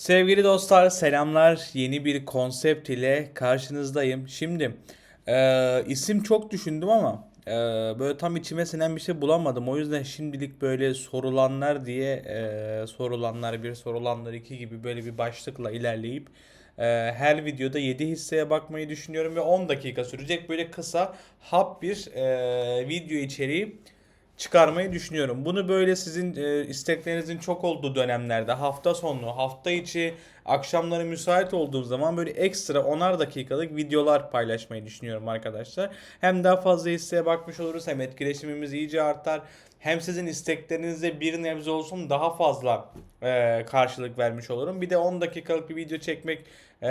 Sevgili dostlar selamlar. Yeni bir konsept ile karşınızdayım. Şimdi e, isim çok düşündüm ama e, böyle tam içime sinen bir şey bulamadım. O yüzden şimdilik böyle sorulanlar diye e, sorulanlar bir sorulanlar iki gibi böyle bir başlıkla ilerleyip e, her videoda 7 hisseye bakmayı düşünüyorum ve 10 dakika sürecek böyle kısa hap bir e, video içeriği çıkarmayı düşünüyorum. Bunu böyle sizin e, isteklerinizin çok olduğu dönemlerde hafta sonu, hafta içi, akşamları müsait olduğum zaman böyle ekstra onar dakikalık videolar paylaşmayı düşünüyorum arkadaşlar. Hem daha fazla hisseye bakmış oluruz hem etkileşimimiz iyice artar. Hem sizin isteklerinize bir nebze olsun daha fazla e, karşılık vermiş olurum. Bir de 10 dakikalık bir video çekmek e,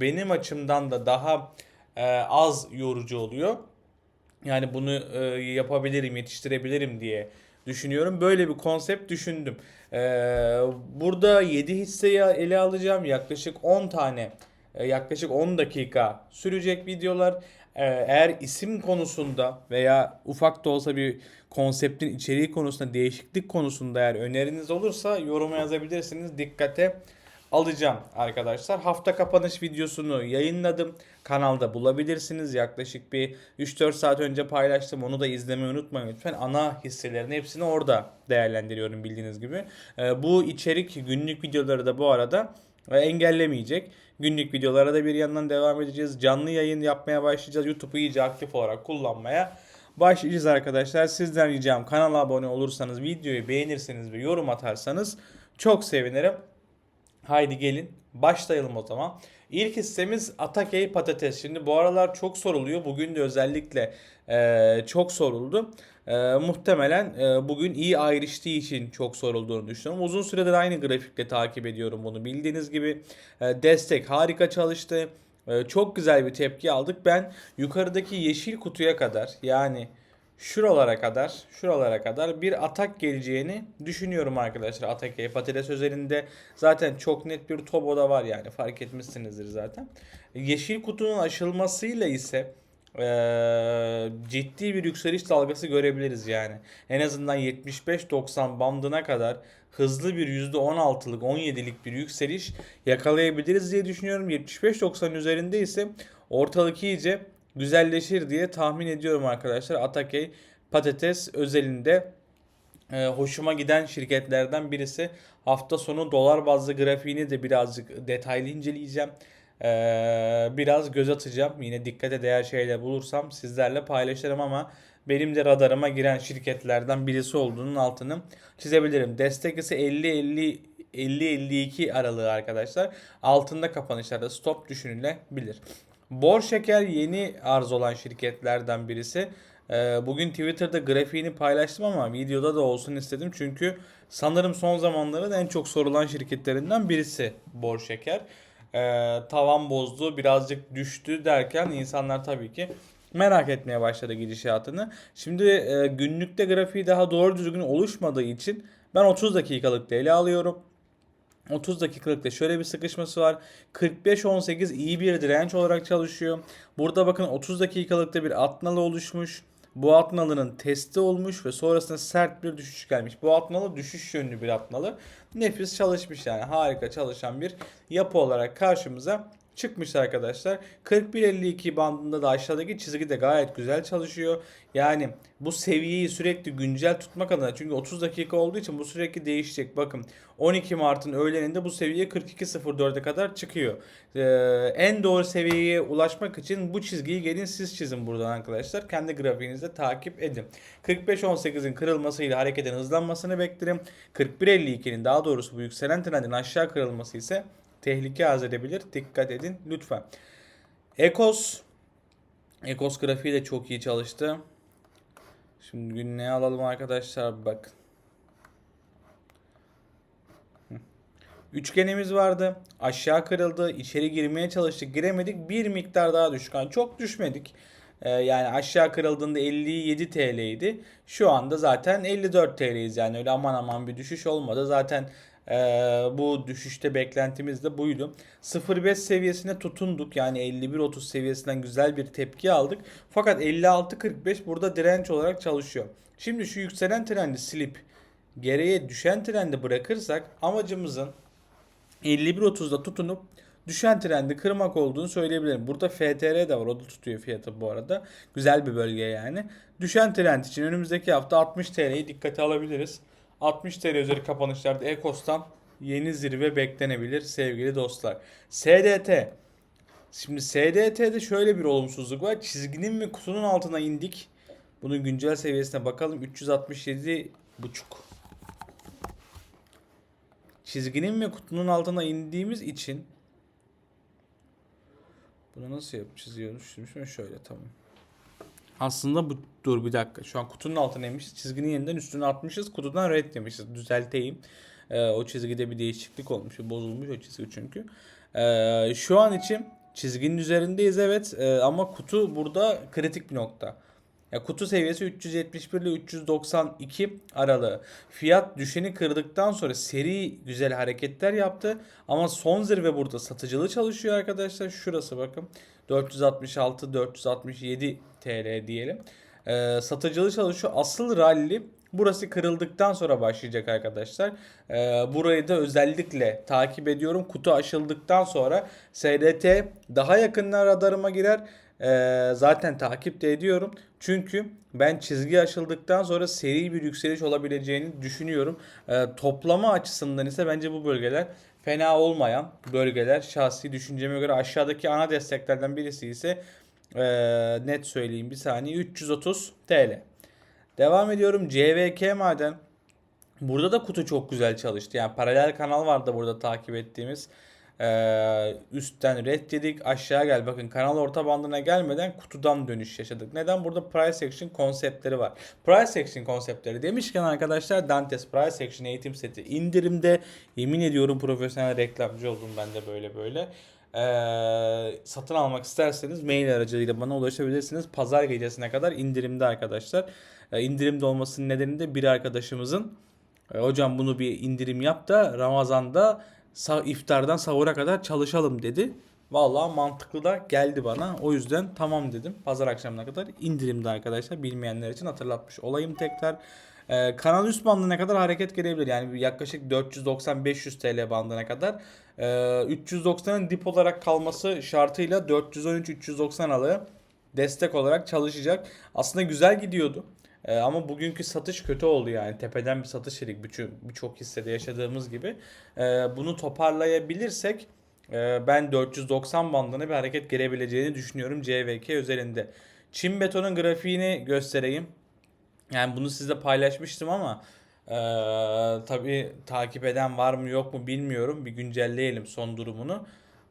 benim açımdan da daha e, az yorucu oluyor. Yani bunu e, yapabilirim, yetiştirebilirim diye düşünüyorum. Böyle bir konsept düşündüm. E, burada 7 hisseyi ele alacağım. Yaklaşık 10 tane, e, yaklaşık 10 dakika sürecek videolar. E, eğer isim konusunda veya ufak da olsa bir konseptin içeriği konusunda, değişiklik konusunda eğer öneriniz olursa yoruma yazabilirsiniz. Dikkate alacağım arkadaşlar. Hafta kapanış videosunu yayınladım. Kanalda bulabilirsiniz. Yaklaşık bir 3-4 saat önce paylaştım. Onu da izlemeyi unutmayın lütfen. Ana hisselerin hepsini orada değerlendiriyorum bildiğiniz gibi. Ee, bu içerik günlük videoları da bu arada e, engellemeyecek. Günlük videolara da bir yandan devam edeceğiz. Canlı yayın yapmaya başlayacağız. YouTube'u iyice aktif olarak kullanmaya başlayacağız arkadaşlar. Sizden ricam kanala abone olursanız, videoyu beğenirseniz ve yorum atarsanız çok sevinirim. Haydi gelin başlayalım o zaman. İlk hissemiz Atakey patates. Şimdi bu aralar çok soruluyor. Bugün de özellikle e, çok soruldu. E, muhtemelen e, bugün iyi ayrıştığı için çok sorulduğunu düşünüyorum. Uzun süredir aynı grafikle takip ediyorum bunu. Bildiğiniz gibi e, destek harika çalıştı. E, çok güzel bir tepki aldık. Ben yukarıdaki yeşil kutuya kadar yani şuralara kadar, şuralara kadar bir atak geleceğini düşünüyorum arkadaşlar. Atak patates özelinde zaten çok net bir tobo da var yani fark etmişsinizdir zaten. Yeşil kutunun aşılmasıyla ise eee, ciddi bir yükseliş dalgası görebiliriz yani. En azından 75-90 bandına kadar hızlı bir %16'lık 17'lik bir yükseliş yakalayabiliriz diye düşünüyorum. 75-90 üzerinde ise ortalık iyice güzelleşir diye tahmin ediyorum arkadaşlar. Atakey patates özelinde e, hoşuma giden şirketlerden birisi. Hafta sonu dolar bazlı grafiğini de birazcık detaylı inceleyeceğim. E, biraz göz atacağım. Yine dikkate değer şeyler bulursam sizlerle paylaşırım ama benim de radarıma giren şirketlerden birisi olduğunun altını çizebilirim. Destek ise 50-50 50-52 aralığı arkadaşlar. Altında kapanışlarda stop düşünülebilir. Bor Şeker yeni arz olan şirketlerden birisi. Ee, Bugün Twitter'da grafiğini paylaştım ama videoda da olsun istedim. Çünkü sanırım son zamanların en çok sorulan şirketlerinden birisi Bor Şeker. Ee, tavan bozdu, birazcık düştü derken insanlar tabii ki merak etmeye başladı gidişatını. Şimdi e, günlükte grafiği daha doğru düzgün oluşmadığı için ben 30 dakikalık ele alıyorum. 30 dakikalıkta şöyle bir sıkışması var. 45-18 iyi bir direnç olarak çalışıyor. Burada bakın 30 dakikalıkta bir atnalı oluşmuş. Bu atnalının testi olmuş ve sonrasında sert bir düşüş gelmiş. Bu atnalı düşüş yönlü bir atnalı. Nefis çalışmış yani harika çalışan bir yapı olarak karşımıza çıkmış arkadaşlar. 41.52 bandında da aşağıdaki çizgi de gayet güzel çalışıyor. Yani bu seviyeyi sürekli güncel tutmak adına çünkü 30 dakika olduğu için bu sürekli değişecek. Bakın 12 Mart'ın öğleninde bu seviye 42.04'e kadar çıkıyor. Ee, en doğru seviyeye ulaşmak için bu çizgiyi gelin siz çizin buradan arkadaşlar. Kendi grafiğinizde takip edin. 45.18'in kırılmasıyla hareketin hızlanmasını beklerim. 41.52'nin daha doğrusu bu yükselen trendin aşağı kırılması ise tehlike arz edebilir. Dikkat edin lütfen. Ekos Ekos grafiği de çok iyi çalıştı. Şimdi günlüğe alalım arkadaşlar bak. Üçgenimiz vardı. Aşağı kırıldı. İçeri girmeye çalıştık. Giremedik. Bir miktar daha düşük. Yani çok düşmedik. Ee, yani aşağı kırıldığında 57 TL idi. Şu anda zaten 54 TL'yiz. Yani öyle aman aman bir düşüş olmadı. Zaten ee, bu düşüşte beklentimiz de buydu. 0.5 seviyesine tutunduk. Yani 51.30 seviyesinden güzel bir tepki aldık. Fakat 56.45 burada direnç olarak çalışıyor. Şimdi şu yükselen trendi silip geriye düşen trendi bırakırsak amacımızın 51.30'da tutunup düşen trendi kırmak olduğunu söyleyebilirim. Burada FTR de var. O da tutuyor fiyatı bu arada. Güzel bir bölge yani. Düşen trend için önümüzdeki hafta 60 TL'yi dikkate alabiliriz. 60 TL üzeri kapanışlarda Ekos'tan yeni zirve beklenebilir sevgili dostlar. SDT Şimdi SDT'de şöyle bir olumsuzluk var. Çizginin ve kutunun altına indik. Bunun güncel seviyesine bakalım. 367 buçuk. Çizginin ve kutunun altına indiğimiz için bunu nasıl yap çiziyoruz? Şimdi şöyle tamam. Aslında bu dur bir dakika. Şu an kutunun altına inmişiz. Çizginin yeniden üstüne atmışız. Kutudan red demişiz. Düzelteyim. Ee, o çizgide bir değişiklik olmuş. Bozulmuş o çizgi çünkü. Ee, şu an için çizginin üzerindeyiz evet. Ee, ama kutu burada kritik bir nokta. Ya kutu seviyesi 371 ile 392 aralığı. Fiyat düşeni kırdıktan sonra seri güzel hareketler yaptı. Ama son zirve burada satıcılı çalışıyor arkadaşlar. Şurası bakın. 466 467 TL diyelim. Ee, satıcılı çalışıyor. Asıl rally burası kırıldıktan sonra başlayacak arkadaşlar. Ee, burayı da özellikle takip ediyorum. Kutu aşıldıktan sonra SDT daha yakından radarıma girer. Ee, zaten takip de ediyorum. Çünkü ben çizgi aşıldıktan sonra seri bir yükseliş olabileceğini düşünüyorum. Ee, toplama açısından ise bence bu bölgeler fena olmayan bölgeler. Şahsi düşünceme göre aşağıdaki ana desteklerden birisi ise ee, net söyleyeyim bir saniye 330 TL. Devam ediyorum CVK maden. Burada da kutu çok güzel çalıştı. Yani paralel kanal vardı burada takip ettiğimiz. Ee, üstten red dedik aşağı gel. Bakın kanal orta bandına gelmeden kutudan dönüş yaşadık. Neden? Burada price action konseptleri var. Price action konseptleri demişken arkadaşlar Dantes price action eğitim seti indirimde. Yemin ediyorum profesyonel reklamcı oldum ben de böyle böyle. Ee, satın almak isterseniz mail aracılığıyla bana ulaşabilirsiniz. Pazar gecesine kadar indirimde arkadaşlar. Ee, indirimde olmasının nedeni de bir arkadaşımızın e, hocam bunu bir indirim yap da Ramazan'da iftardan sahura kadar çalışalım dedi. Vallahi mantıklı da geldi bana. O yüzden tamam dedim. Pazar akşamına kadar indirimde arkadaşlar. Bilmeyenler için hatırlatmış olayım tekrar. Ee, kanal üst bandına kadar hareket gelebilir. Yani yaklaşık 490-500 TL bandına kadar. Ee, 390'ın dip olarak kalması şartıyla 413-390 alı destek olarak çalışacak. Aslında güzel gidiyordu. Ee, ama bugünkü satış kötü oldu yani. Tepeden bir satış yedik birçok birçok hissede yaşadığımız gibi. Ee, bunu toparlayabilirsek e, ben 490 bandına bir hareket gelebileceğini düşünüyorum CVK özelinde. Çin betonun grafiğini göstereyim. Yani bunu sizle paylaşmıştım ama e, tabii takip eden var mı yok mu bilmiyorum. Bir güncelleyelim son durumunu.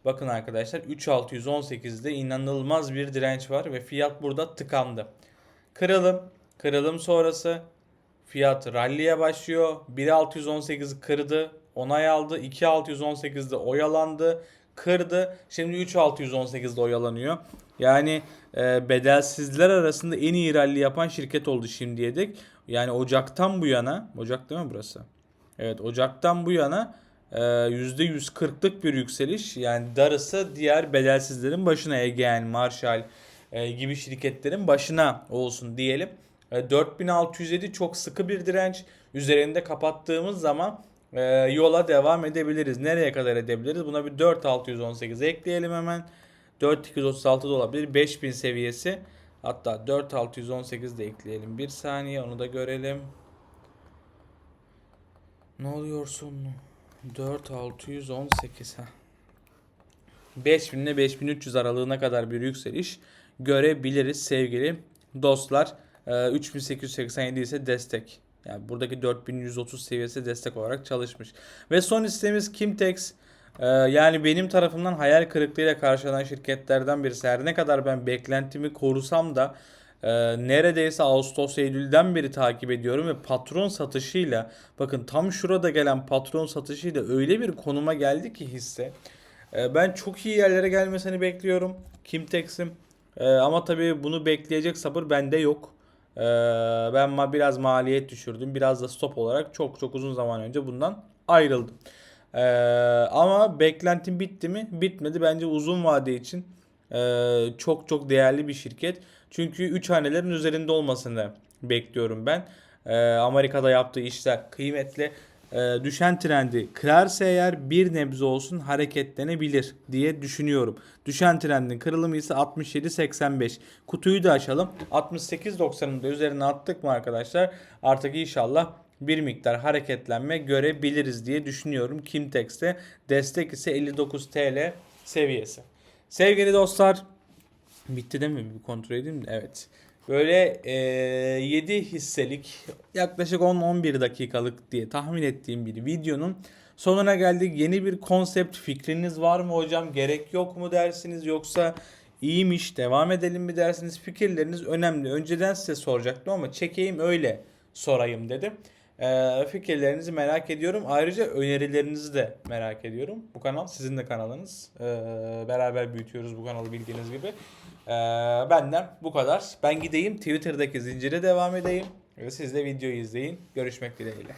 Bakın arkadaşlar 3618'de inanılmaz bir direnç var ve fiyat burada tıkandı. Kırılım, kırılım sonrası fiyat rally'e başlıyor. 1.618'i kırdı, onay aldı. 2.618'de oyalandı, kırdı. Şimdi 3.618'de oyalanıyor. Yani e, bedelsizler arasında en iyi rally yapan şirket oldu şimdiye dek. Yani Ocak'tan bu yana, Ocak değil mi burası? Evet, Ocak'tan bu yana e, %140'lık bir yükseliş. Yani darısı diğer bedelsizlerin başına Egean, Marshall e, gibi şirketlerin başına olsun diyelim. E, 4607 çok sıkı bir direnç. Üzerinde kapattığımız zaman e, yola devam edebiliriz. Nereye kadar edebiliriz? Buna bir 4618 ekleyelim hemen. 4236 da olabilir. 5000 seviyesi. Hatta 4618 de ekleyelim. Bir saniye onu da görelim. Ne oluyorsun? 4618 ha. 5000 ile 5300 aralığına kadar bir yükseliş görebiliriz sevgili dostlar. Ee, 3887 ise destek. Yani buradaki 4130 seviyesi destek olarak çalışmış. Ve son listemiz Kimtex. Ee, yani benim tarafımdan hayal kırıklığıyla karşılanan şirketlerden birisi. Her ne kadar ben beklentimi korusam da e, neredeyse Ağustos Eylül'den beri takip ediyorum ve patron satışıyla bakın tam şurada gelen patron satışıyla öyle bir konuma geldi ki hisse. E, ben çok iyi yerlere gelmesini bekliyorum. Kimtex'im. E, ama tabii bunu bekleyecek sabır bende yok. E, ben ma biraz maliyet düşürdüm. Biraz da stop olarak çok çok uzun zaman önce bundan ayrıldım. Ee, ama beklentim bitti mi? Bitmedi. Bence uzun vade için e, çok çok değerli bir şirket. Çünkü 3 hanelerin üzerinde olmasını bekliyorum ben. Ee, Amerika'da yaptığı işler kıymetli. E, düşen trendi kırarsa eğer bir nebze olsun hareketlenebilir diye düşünüyorum. Düşen trendin kırılımı ise 67.85. Kutuyu da açalım. 68.90'ın da üzerine attık mı arkadaşlar? Artık inşallah bir miktar hareketlenme görebiliriz diye düşünüyorum. Kimtex'te destek ise 59 TL seviyesi. Sevgili dostlar bitti değil mi? Bir kontrol edeyim de. Evet. Böyle e, 7 hisselik yaklaşık 10-11 dakikalık diye tahmin ettiğim bir videonun sonuna geldik. Yeni bir konsept fikriniz var mı hocam? Gerek yok mu dersiniz yoksa iyiymiş devam edelim mi dersiniz? Fikirleriniz önemli. Önceden size soracaktım ama çekeyim öyle sorayım dedim. E, fikirlerinizi merak ediyorum. Ayrıca önerilerinizi de merak ediyorum. Bu kanal sizin de kanalınız. E, beraber büyütüyoruz bu kanalı bildiğiniz gibi. Ee, benden bu kadar. Ben gideyim Twitter'daki zincire devam edeyim. Siz de videoyu izleyin. Görüşmek dileğiyle.